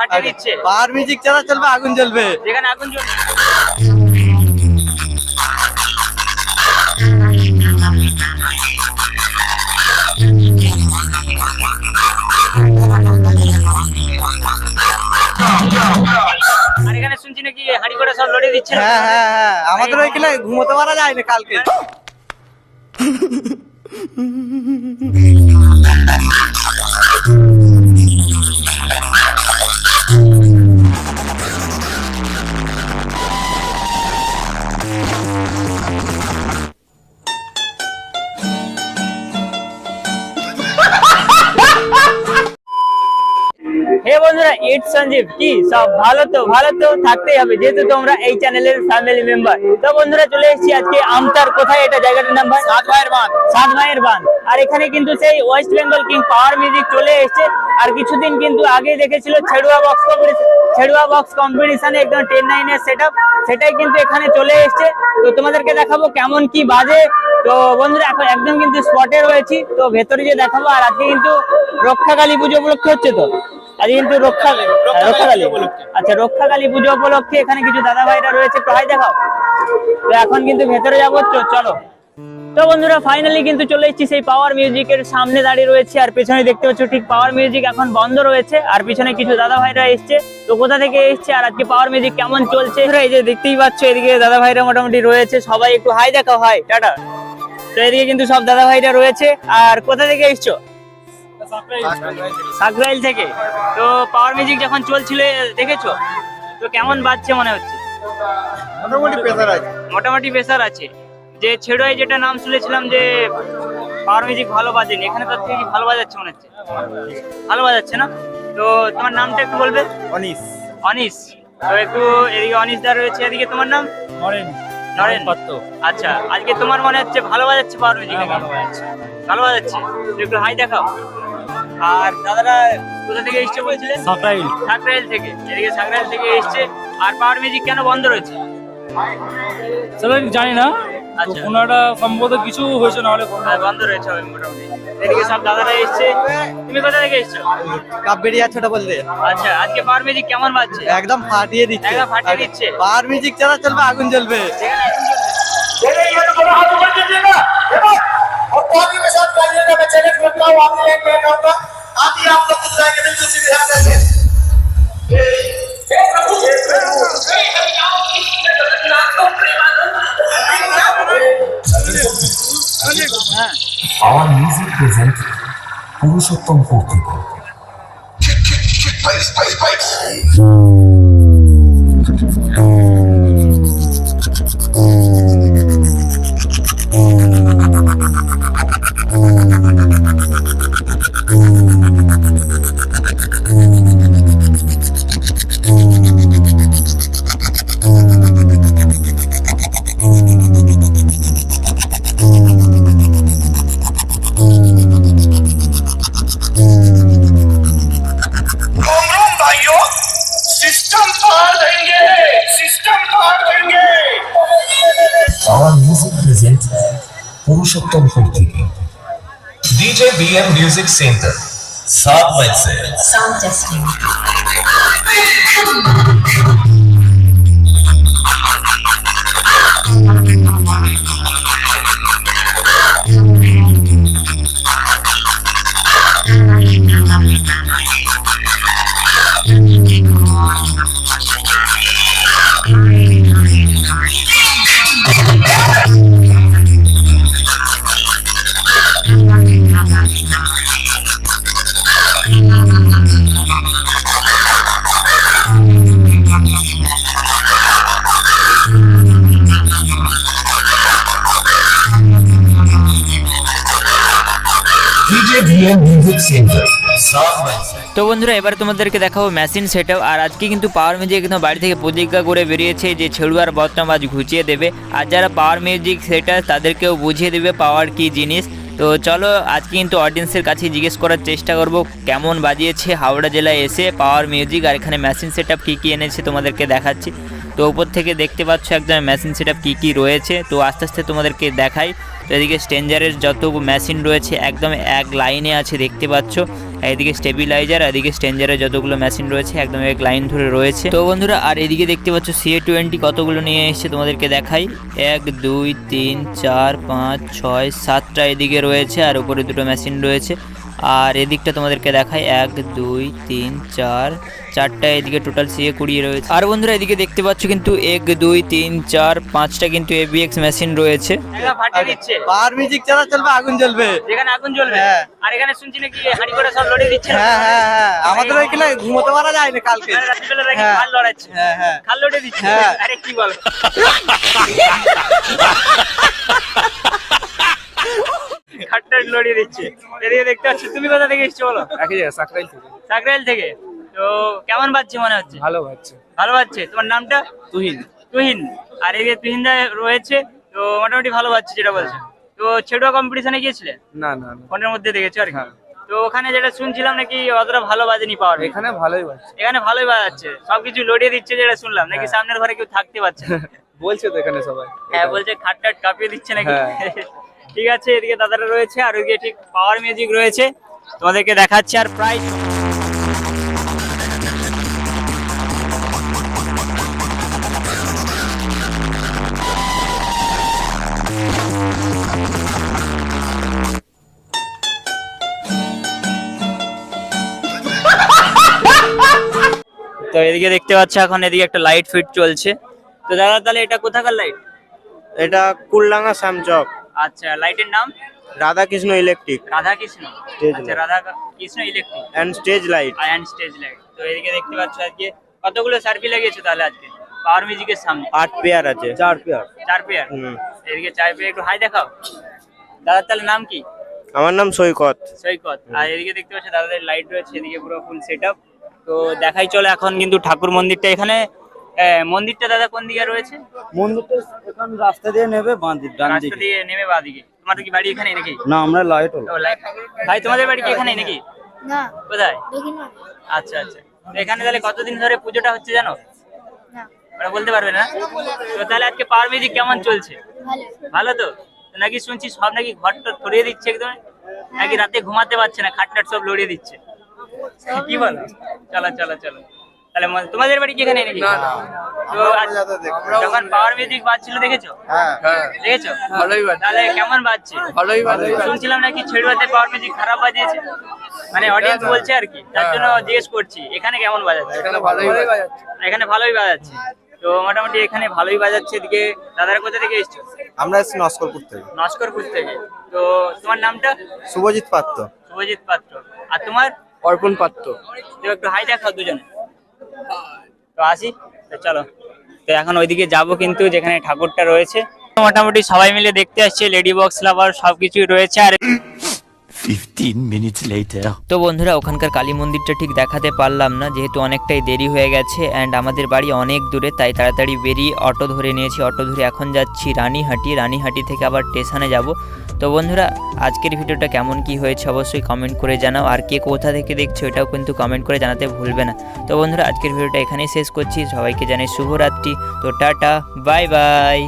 ফাটিয়ে দিচ্ছে। মিউজিক চালা চলবে আগুন জ্বলবে। যেখানে আগুন জ্বলছে আর এখানে শুনছি নাকি হাড়ি করে সব লড়ে দিচ্ছে? হ্যাঁ হ্যাঁ হ্যাঁ। আমাদের ওইখানে ঘুমোতে পারা যায় না কালকে। বন্ধুরা ইট সঞ্জীব কি? সব ভালো তো? ভালো তো? থাকতেই হবে যেহেতু তোমরা এই চ্যানেলের ফ্যামিলি মেম্বার তো বন্ধুরা চলে এসেছি আজকে আমতার কোথায়? এটা জায়গাটার নাম ভাই? সাত ভাইয়ের বাঁধ। সাত ভাইয়ের বাঁধ। আর এখানে কিন্তু সেই West Bengal king power music চলে এসেছে। আর কিছুদিন কিন্তু আগে দেখেছিল Cheruya box competition Cheruya box কম্পিটিশনে একদম টেন নাইনের সেট সেটাই কিন্তু এখানে চলে এসেছে। তো তোমাদেরকে দেখাবো কেমন কি বাজে। তো বন্ধুরা এখন একদম কিন্তু স্পটে রয়েছি। তো ভেতরে যে দেখাবো। আর আজকে কিন্তু রক্ষাকালী পুজো উপলক্ষে হচ্ছে তো। আজকে কিন্তু রক্ষা রক্ষাকালী আচ্ছা রক্ষাকালী পুজো উপলক্ষে এখানে কিছু দাদা ভাইরা রয়েছে একটু হাই দেখাও। তো এখন কিন্তু ভেতরে যাব চলো। তো বন্ধুরা ফাইনালি কিন্তু চলে এসেছি সেই পাওয়ার মিউজিকের সামনে দাঁড়িয়ে রয়েছে আর পেছনে দেখতে পাচ্ছ ঠিক পাওয়ার মিউজিক এখন বন্ধ রয়েছে আর পিছনে কিছু দাদা ভাইরা এসছে। তো কোথা থেকে এসছে আর আজকে পাওয়ার মিউজিক কেমন চলছে? এই যে দেখতেই পাচ্ছ এদিকে দাদা ভাইরা মোটামুটি রয়েছে সবাই একটু হাই দেখাও হাই টাটা। তো এদিকে কিন্তু সব দাদা ভাইরা রয়েছে আর কোথা থেকে এসছো? সাকরাইল থেকে। তো পাওয়ার মিউজিক যখন চলছিল দেখেছ? তো কেমন বাজছে মনে হচ্ছে? মোটামুটি প্রেসার আছে। মোটামুটি প্রেসার আছে। যে ছেড়োয় যেটা নাম শুনেছিলাম যে পাওয়ার মিউজিক ভালো বাজেনি। এখানে তার থেকে ভালো বাজাচ্ছে মনে হচ্ছে। ভালো বাজাচ্ছে না? তো তোমার নামটা একটু বলবে? অনিস। অনিস। তো একটু এদিকে অনিস দা রয়েছে। এদিকে তোমার নাম? নরেন আচ্ছা আজকে তোমার মনে হচ্ছে ভালো বাজাচ্ছে পাওয়ার মিউজিক ভালো বাজাচ্ছে। ভালো বাজাচ্ছে? একটু হাই দেখাও। আর দাদারা কোথা থেকে এসছে বলছিলেন সাকরাইল। সাকরাইল থেকে। এদিকে সাকরাইল থেকে এসছে। আর পাওয়ার মিউজিক কেন বন্ধ রয়েছে? সেটা জানি না। তো আচ্ছা। কোনো একটা সম্ভবত কিছু হয়েছে নাহলে কোনো- আর বন্ধ রয়েছে হবে মোটামুটি এদিকে সব দাদারা এসছে তুমি কোথা থেকে এসছো কাপ বেরিয়ে যাচ্ছে ওটা বলতে আচ্ছা আজকে পাওয়ার মিউজিক কেমন বাজছে একদম ফাটিয়ে দিচ্ছে একদম ফাটিয়ে দিচ্ছে। পাওয়ার মিউজিক চালা চলবে আগুন জ্বলবে যেখানে আগুন জ্বলছে। चलिए ये तो बड़ा हाथ ऊपर कीजिएगा और पानी के साथ गाइएगा मैं चैलेंज करता हूँ आधी लाइन में कहूँगा आधी आप लोग खुद जाएंगे बिल्कुल सीधे हाथ ऐसे Our music present পুরুষোত্তম কর্তৃক रोम পুরুষোত্তম কর্তৃক DJ BM Music Center. South Myself. Sound testing. DJ তো বন্ধুরা এবার তোমাদেরকে দেখাবো মেশিন সেট আর আজকে কিন্তু পাওয়ার মিউজিক একদম বাড়ি থেকে প্রতিজ্ঞা করে বেরিয়েছে যে ছেড়ুয়ার বদনাম আজ ঘুচিয়ে দেবে। আর যারা পাওয়ার মিউজিক সেটার তাদেরকেও বুঝিয়ে দেবে পাওয়ার কি জিনিস। তো চলো আজকে কিন্তু অডিয়েন্সের কাছে জিজ্ঞেস করার চেষ্টা করব কেমন বাজিয়েছে হাওড়া জেলায় এসে পাওয়ার মিউজিক আর এখানে মেশিন সেট আপ কী কী এনেছে তোমাদেরকে দেখাচ্ছি। তো উপর থেকে দেখতে পাচ্ছ একদম মেশিন সেট কী কী রয়েছে। তো আস্তে আস্তে তোমাদেরকে দেখাই। তো এদিকে স্টেঞ্জারের যত মেশিন রয়েছে, একদম এক লাইনে আছে দেখতে পাচ্ছ। এদিকে স্টেবিলাইজার এদিকে স্টেঞ্জারের যতগুলো মেশিন রয়েছে, একদম এক লাইন ধরে রয়েছে। তো বন্ধুরা, আর এদিকে দেখতে পাচ্ছ সিএ টোয়েন্টি কতগুলো নিয়ে এসছে তোমাদেরকে দেখাই। এক, দুই, তিন, চার, পাঁচ, ছয়, সাতটা এদিকে রয়েছে আর উপরে দুটো মেশিন রয়েছে। আর এদিকটা তোমাদেরকে দেখাই এক দুই তিন চার চারটা এদিকে টোটাল সিএ কুড়িয়ে রয়েছে। আর বন্ধুরা এদিকে দেখতে পাচ্ছ কিন্তু এক দুই তিন চার পাঁচটা কিন্তু এবিএক্স মেশিন রয়েছে। ফাটিয়ে মিউজিক চালা চলবে আগুন জ্বলবে। যেখানে আগুন জ্বলবে। হ্যাঁ। আর এখানে শুনছি নাকি হাঁড়ি করে সব লড়ে দিচ্ছে হ্যাঁ হ্যাঁ হ্যাঁ। আমাদের ওইখানে ঘুমোতে পারা যায় না কালকে। রাত্রিবেলা নাকি। খাল লড়াচ্ছে। হ্যাঁ হ্যাঁ। খাল লড়ে দিচ্ছে। আরে কি বল? লড়িয়ে দিচ্ছে। এদিকে দেখতে পাচ্ছি তুমি কোথা থেকে এসছো বলো? একই সাকরাইল থেকে। সাকরাইল থেকে। তো কেমন বাজছে মনে হচ্ছে? ভালো হচ্ছে ভালো বাজছে? তোমার নামটা? তুহিন। তুহিন। আর এদিকে তুহিনদা রয়েছে তো মোটামুটি ভালো বাজছে যেটা বলছে। তো ছেড়ুয়া কম্পিটিশনে গিয়েছিলে? না না ফোনের মধ্যে দেখেছ আর কি? হ্যাঁ। তো ওখানে যেটা শুনছিলাম নাকি অতটা ভালো বাজেনি পাওয়ার এখানে ভালোই হচ্ছে এখানে ভালোই বাজাচ্ছে সবকিছু লড়িয়ে দিচ্ছে যেটা শুনলাম নাকি হ্যাঁ। সামনের ঘরে কেউ থাকতে পারছে না। বলছে তো এখানে সবাই। হ্যাঁ বলছে খাট টাট কাঁপিয়ে দিচ্ছে নাকি? হ্যাঁ। ঠিক আছে, এদিকে দাদারা রয়েছে, আর ওইদিকে ঠিক পাওয়ার মিউজিক রয়েছে। তোমাদেরকে দেখাচ্ছে আর প্রায় তো এদিকে দেখতে পাচ্ছ, এখন এদিকে একটা লাইট ফিট চলছে। তো দাদা, তাহলে এটা কোথাকার লাইট এটা কুলডাঙ্গা শ্যামচক। আচ্ছা লাইটের নাম? রাধাকৃষ্ণ ইলেকট্রিক। রাধা কৃষ্ণ আচ্ছা light. Radha Krishna electric and stage light ion stage light তো এদিকে দেখতে পাচ্ছ আজকে কতগুলো সার্ভি লাগিয়েছো তাহলে আজকে? পাওয়ার মিউজিকের সামনে। আট পেয়ার আছে। চার পেয়ার চার পেয়ার হুম। এদিকে চার পেয়ার একটু হাই দেখাও। দাদার তাহলে নাম কি? আমার নাম সৈকত। সৈকত। আর এদিকে দেখতে পাচ্ছ দাদাদের লাইট রয়েছে এদিকে পুরো ফুল সেট তো দেখাই চলে এখন কিন্তু ঠাকুর মন্দিরটা এখানে। মন্দিরটা দাদা কোন দিকে রয়েছে? মন্দিরটা এখন রাস্তা দিয়ে নেবে বাঁ দিক ডান রাস্তা দিকে। দিয়ে নেমে বাদিকে তোমার কি বাড়ি এখানে নাকি? না আমরা লাইট হলো। ও, লাইট- ভাই তোমাদের বাড়ি কি এখানে নাকি? না কোথায়? দেখি না আচ্ছা আচ্ছা। তো এখানে তাহলে কতদিন ধরে পুজোটা হচ্ছে জানো? না। ওরা বলতে পারবে না? তো তাহলে আজকে পাওয়ার মিউজিক কেমন চলছে? ভালো। ভালো তো? তো নাকি শুনছি সব নাকি ঘরটা ধরিয়ে দিচ্ছে একদম নাকি রাতে ঘুমাতে পারছে না খাট টাট সব লড়িয়ে দিচ্ছে? কি বলো? চলো চলো চলো। তাহলে তোমাদের বাড়ি কি এখানে নাকি? তো যখন পাওয়ার মিউজিক বাজছিল দেখেছ? হ্যাঁ। দেখেছ? ভালোই তাহলে কেমন বাজছে? ভালোই ভালোই শুনছিলাম নাকি ছেড়ুয়াতে পাওয়ার মিউজিক খারাপ বাজিয়েছে। মানে অডিয়েন্স বলছে আর কি। তার জন্য জিজ্ঞেস করছি এখানে কেমন বাজাচ্ছে? এখানে ভালোই এখানে ভালোই বাজাচ্ছে। তো মোটামুটি এখানে ভালোই বাজাচ্ছে এদিকে। দাদারা কোথা থেকে এসছো? আমরা এসছি নস্করপুর থেকে। নস্করপুর থেকে। তো তোমার নামটা? শুভজিৎ পাত্র। শুভজিৎ পাত্র। আর তোমার? অর্পণ পাত্র। তো একটু হাই দেখাও দুজনে। তো আসি চলো। তো এখন ওইদিকে যাব কিন্তু, যেখানে ঠাকুরটা রয়েছে। মোটামুটি সবাই মিলে দেখতে আসছে লেডি বক্স লাভার সবকিছুই রয়েছে। আর 15 minutes later. তো বন্ধুরা, ওখানকার কালী মন্দিরটা ঠিক দেখাতে পারলাম না, যেহেতু অনেকটাই দেরি হয়ে গেছে অ্যান্ড আমাদের বাড়ি অনেক দূরে, তাই তাড়াতাড়ি বেরিয়ে অটো ধরে নিয়েছি। অটো ধরে এখন যাচ্ছি রানীহাটি রানীহাটি থেকে আবার স্টেশনে যাব। তো বন্ধুরা, আজকের ভিডিওটা কেমন কি হয়েছে অবশ্যই কমেন্ট করে জানাও, আর কে কোথা থেকে দেখছ এটাও কিন্তু কমেন্ট করে জানাতে ভুলবে না। তো বন্ধুরা, আজকের ভিডিওটা এখানেই শেষ করছি, সবাইকে জানাই শুভরাত্রি, তো টাটা বাই বাই